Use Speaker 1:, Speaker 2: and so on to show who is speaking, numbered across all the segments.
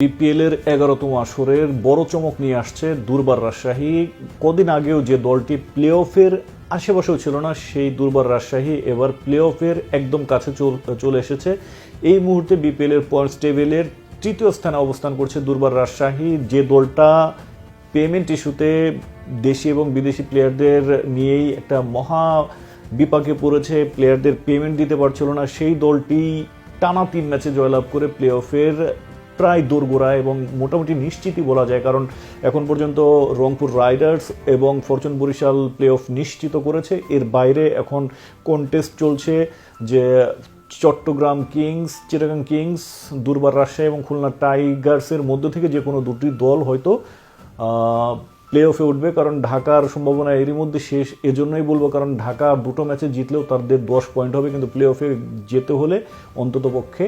Speaker 1: BPL এর এগারোতম আসরের বড় চমক নিয়ে আসছে দুর্বার রাজশাহী। কদিন আগেও যে দলটি প্লে অফের আশেপাশেও ছিল না, সেই দুর্বার রাজশাহী এবার প্লে অফের একদম কাছে চল- এসেছে। এই মুহূর্তে বিপিএল এর পয়েন্টস টেবিলের তৃতীয় স্থানে অবস্থান করছে দুর্বার রাজশাহী। যে দলটা পেমেন্ট ইস্যুতে দেশি এবং বিদেশি প্লেয়ারদের নিয়েই একটা মহা বিপাকে পড়েছে, প্লেয়ারদের পেমেন্ট দিতে পারছিল না, সেই দলটি টানা তিন ম্যাচে জয়লাভ করে প্লে অফের প্রায় দোরগোড়া এবং মোটামুটি নিশ্চিতই বলা যায়, কারণ এখন পর্যন্ত রংপুর রাইডার্স এবং ফরচুন বরিশাল প্লে অফ নিশ্চিত করেছে। এর বাইরে এখন কন্টেস্ট চলছে যে চট্টগ্রাম কিংস, চিটাগাং কিংস, দুর্বার রাজশাহী এবং খুলনা টাইগার্সের মধ্য থেকে যে কোনো দুটি দল হয়তো প্লে অফে উঠবে, কারণ ঢাকার সম্ভাবনা এরই মধ্যে শেষ। এজন্যই বলব, কারণ ঢাকা দুটো ম্যাচে জিতলেও তাদের দশ পয়েন্ট হবে, কিন্তু প্লে অফে যেতে হলে অন্তত পক্ষে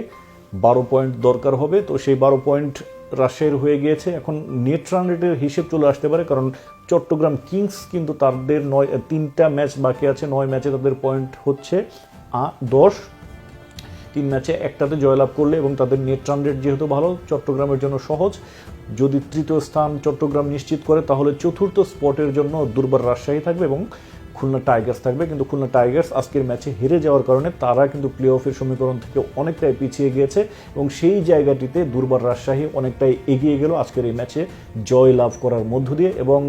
Speaker 1: বারো পয়েন্ট দরকার হবে, তো সেই বারো পয়েন্ট রাজশাহীর হয়ে গিয়েছে। এখন নেট রান রেটের হিসেব চলে আসতে পারে, কারণ চট্টগ্রাম কিংস কিন্তু তাদের নয়, তিনটা ম্যাচ বাকি আছে, নয় ম্যাচে তাদের পয়েন্ট হচ্ছে দশ। তিন ম্যাচে একটাতে জয়লাভ করলে এবং তাদের নেট রান রেট যেহেতু ভালো, চট্টগ্রামের জন্য সহজ। যদি তৃতীয় স্থান চট্টগ্রাম নিশ্চিত করে, তাহলে চতুর্থ স্পটের জন্য দুর্বার রাজশাহী থাকবে এবং খুলনা টাইগার্স থাকবে, কিন্তু খুলনা টাইগার্স আজকের ম্যাচে হেরে যাওয়ার কারণে তারা কিন্তু প্লে অফের সমীকরণ থেকে অনেকটাই পিছিয়ে গিয়েছে এবং সেই জায়গাটিতে দুর্বার রাজশাহী অনেকটাই এগিয়ে গেল আজকের এই ম্যাচে জয় লাভ করার মধ্য দিয়ে এবং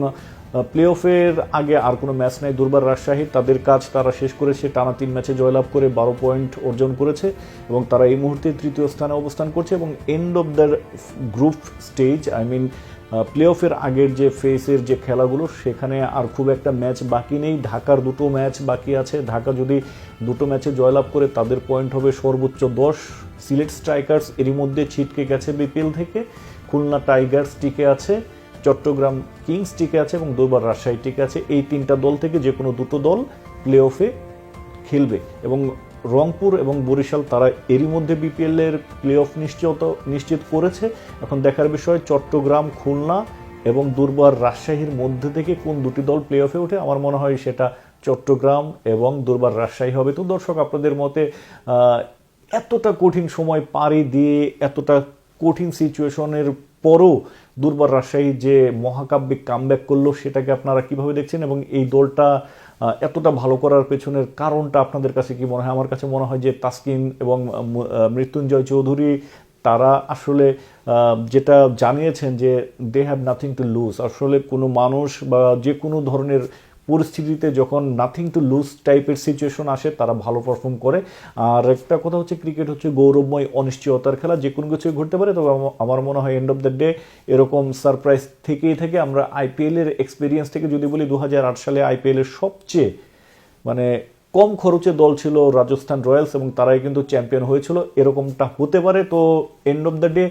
Speaker 1: প্লে অফের আগে আর কোনো ম্যাচ নেই। দুর্বার রাজশাহী তাদের কাজ তারা শেষ করেছে, টানা তিন ম্যাচে জয়লাভ করে বারো পয়েন্ট অর্জন করেছে এবং তারা এই মুহূর্তে তৃতীয় স্থানে অবস্থান করছে এবং end of the group stage I mean play অফের আগের যে ফেসের যে খেলাগুলো, সেখানে আর খুব একটা ম্যাচ বাকি নেই। ঢাকার দুটো ম্যাচ বাকি আছে। ঢাকা যদি দুটো ম্যাচে জয়লাভ করে, তাদের পয়েন্ট হবে সর্বোচ্চ দশ। সিলেট স্ট্রাইকার্স এরই মধ্যে ছিটকে গেছে বিপিএল থেকে। খুলনা টাইগার্স টিকে আছে, চট্টগ্রাম কিংস টিকে আছে এবং দুবার রাজশাহী টিকে আছে। এই তিনটা দল থেকে যে কোনো দুটো দল প্লে অফে খেলবে। এবং রংপুর এবং বরিশাল তারা এরই মধ্যে বিপিএল এর প্লে অফ নিশ্চিত নিশ্চিত করেছে। এখন দেখার বিষয়, চট্টগ্রাম, খুলনা এবং দুর্বার রাজশাহীর মধ্যে থেকে কোন দুটি দল প্লে অফে ওঠে? আমার মনে হয় সেটা চট্টগ্রাম এবং দুর্বার রাজশাহী হবে। তো দর্শক, আপনাদের মতে এতটা কঠিন সময় পাড়ি দিয়ে এতটা কঠিন সিচুয়েশনের পরও দুর্বার রাজশাহী যে মহাকাব্যিক কামব্যাক করল, সেটাকে আপনারা কীভাবে দেখছেন? এবং এই দলটা এতটা ভালো করার পেছনের কারণটা আপনাদের কাছে কি মনে হয়? আমার কাছে মনে হয় যে তাসকিন এবং মৃত্যুঞ্জয় চৌধুরী, তারা আসলে যেটা জানিয়েছেন যে they have nothing to lose আসলে কোনো মানুষ বা যে কোনো ধরনের পরিস্থিতিতে যখন নাথিং টু লুজ টাইপের সিচুয়েশন আসে, তারা ভালো পারফর্ম করে। আর একটা কথা হচ্ছে ক্রিকেট হচ্ছে গৌরবময়, অনিশ্চয়তার খেলা। যে কোনো কিছুই ঘটতে পারে, তবে আমার মনে হয় এন্ড অফ দ্য ডে এরকম সারপ্রাইজ থেকেই থেকে। আমরা আইপিএলের এক্সপিরিয়েন্স থেকে যদি বলি দু হাজার আট সালে আইপিএল এর সবচেয়ে মানে কম খরচে দল ছিল রাজস্থান রয়্যালস এবং তারাই কিন্তু চ্যাম্পিয়ন হয়েছিল। এরকমটা হতে পারে। তো এন্ড অফ দ্য ডে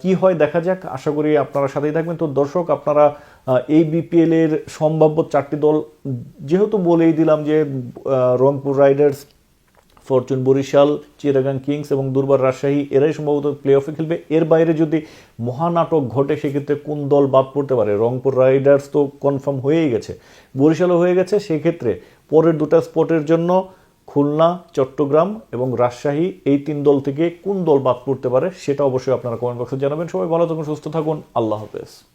Speaker 1: কি হয় দেখা যাক। আশা করি আপনারা সাথেই থাকবেন। তো দর্শক, আপনারা এই বিপিএল এর সম্ভাব্য চারটি দল, যেহেতু বলেই দিলাম যে Rangpur riders, Fortune Barishal Chittagong kings এবং দুর্বার রাজশাহী, এরাই সম্ভবত প্লে অফে খেলবে। এর বাইরে যদি মহানাটক ঘটে, সেক্ষেত্রে কোন দল বাদ পড়তে পারে? রংপুর রাইডার্স তো কনফার্ম হয়েই গেছে। বরিশালও হয়ে গেছে। সেক্ষেত্রে পরের দুটা স্পটের জন্য খুলনা, চট্টগ্রাম এবং রাজশাহী এই তিন দল থেকে কোন দল বাদ পড়তে পারে সেটা অবশ্যই আপনারা কমেন্ট বক্সে জানাবেন। সবাই ভালো থাকুন, সুস্থ থাকুন। আল্লাহ হাফেজ।